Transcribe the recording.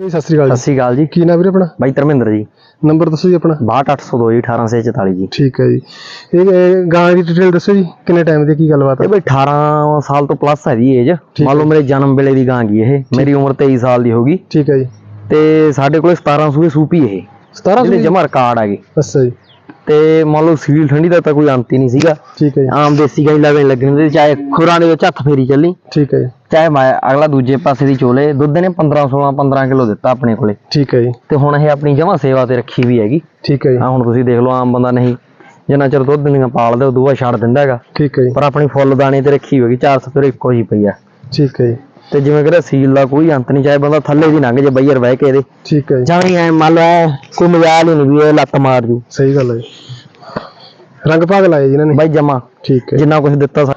ਜੀ ਸਤਿ ਸ੍ਰੀ ਅਕਾਲ ਸਤਿ ਸ਼੍ਰੀ ਅਕਾਲ ਜੀ। ਕੀ ਨਾਮ ਵੀਰੇ ਆਪਣਾ? ਬਾਈ ਧਰਮਿੰਦਰ ਜੀ। ਨੰਬਰ ਦੱਸੋ ਜੀ ਆਪਣਾ। 62802 ਜੀ 1844 ਜੀ। ਠੀਕ ਹੈ ਜੀ। ਇਹ ਗਾਂ ਦੀ ਡਿਟੇਲ ਦੱਸੋ ਜੀ ਕਿੰਨੇ ਟਾਈਮ ਦੀ ਕੀ ਗੱਲਬਾਤ ਹੈ? ਇਹ ਬਈ 18 ਸਾਲ ਤੋਂ ਪਲੱਸ ਹੈ ਜੀ ਏਜ ਮੰਨ ਲਓ ਮੇਰੇ ਜਨਮ ਵੇਲੇ ਦੀ ਗਾਂ ਗਈ ਇਹ। ਮੇਰੀ ਉਮਰ 23 ਸਾਲ ਦੀ ਹੋ ਗਈ। ਠੀਕ ਹੈ ਜੀ। ਤੇ ਸਾਡੇ ਕੋਲੇ 17 ਸੂਏ ਸੂਪੀ ਇਹ। 17 ਜਿਹਦੇ ਸੌ ਜਮਾ ਰਿਕਾਰਡ ਹੈਗੇ ਅੱਛਾ ਜੀ। ਤੇ ਮੰਨ ਲਓ ਸੀਲ ਠੰਡੀ ਦਾ ਤਾਂ ਕੋਈ ਅੰਤ ਹੀ ਨਹੀਂ ਸੀਗਾ। ਠੀਕ ਹੈ ਆਮ ਦੇਸੀ ਗਾਂ ਲੱਗਣ ਲੱਗਣੀ ਸੀ, ਚਾਹੇ ਖੁਰਾਂ ਦੇ ਵਿੱਚ ਹੱਥ ਫੇਰੀ ਚੱਲੀ। ਠੀਕ ਹੈ ਚਾਹੇ ਮੈਂ ਅਗਲਾ ਦੂਜੇ ਪਾਸੇ ਦੀ ਚੋਲੇ ਦੁੱਧ ਨੇ 15 16 15 ਕਿਲੋ ਦਿੱਤਾ ਆਪਣੇ ਕੋਲੇ। ਠੀਕ ਹੈ ਜੀ। ਤੇ ਹੁਣ ਇਹ ਆਪਣੀ ਜਮਾ ਸੇਵਾ ਤੇ ਰੱਖੀ ਵੀ ਹੈਗੀ। ਠੀਕ ਹੈ ਜੀ। ਆ ਹੁਣ ਤੁਸੀਂ ਦੇਖ ਲਓ ਆਮ ਬੰਦਾ ਨਹੀਂ। ਜਿੰਨਾ ਚਿਰ ਦੁੱਧ ਨਹੀਂ ਪਾਲਦਾ ਉਦੋਂ ਬਾਅਦ ਛੱਡ ਦਿੰਦਾ ਹੈਗਾ। ਠੀਕ ਹੈ ਜੀ। ਪਰ ਆਪਣੀ ਫੁੱਲ ਦਾਣੇ ਤੇ ਰੱਖੀ ਹੋਏਗੀ 400 ਰੁਪਏ ਇੱਕੋ ਜੀ ਪਈ ਆ। ਠੀਕ ਹੈ ਜੀ। ਤੇ ਜਿਵੇਂ ਕਿ ਸੀਲ ਦਾ ਕੋਈ ਅੰਤ ਨਹੀਂ ਚਾਹੇ ਬੰਦਾ ਥੱਲੇ ਦੀ ਲੰਘ ਜੇ ਬਈਰ ਬਹਿ ਕੇ ਇਹਦੇ। ਠੀਕ ਹੈ ਜੀ। ਜਿਵੇਂ ਐ ਮੰਨ ਲਓ ਐਂ ਕੋਈ ਮਜਾਲ ਹੀ ਨਹੀਂ ਵੀ ਇਹ ਲੱਤ ਮਾਰ ਜੂ। ਸਹੀ ਗੱਲ ਹੈ ਜੀ। ਰੰਗ ਭਾਗ ਲਾਏ ਜੀ ਇਹਨਾਂ ਨੇ? ਬਾਈ ਜਮਾ। ਠੀਕ ਹੈ। ਜਿੰਨਾ ਕੁਝ ਦਿੱਤਾ ਸਾ-